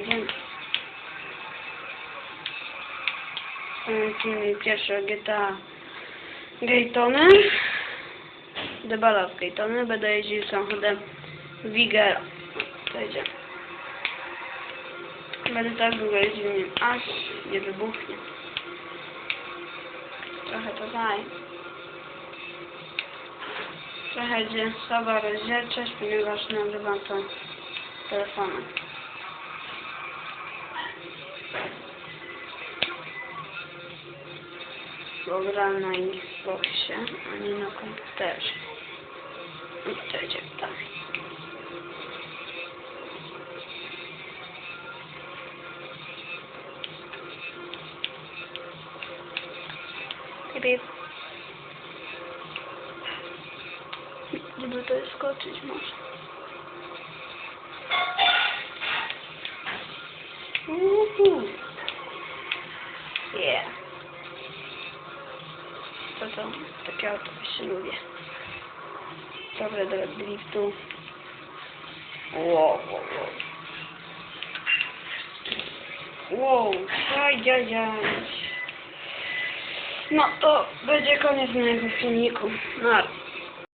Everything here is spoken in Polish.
nie wiem. Pierwsze GTA Gaytony. Debala w Gaytony. Będę jeździł samochodem Wigera. To idzie. Będę tak długo jeździł nim, aż nie wybuchnie. Trochę to daj. Trochę idzie słaba rozdzielczość, ponieważ nagrywam to telefonem. Bo gram na Xboxie, a nie na komputerze. I idzie dalej. Ryb. Gdyby to skoczyć może. To to, takie auto się lubię. Dobre do driftu. Wow, wow, wow. Wow, ajajaj. No to będzie koniec mojego filmiku. No.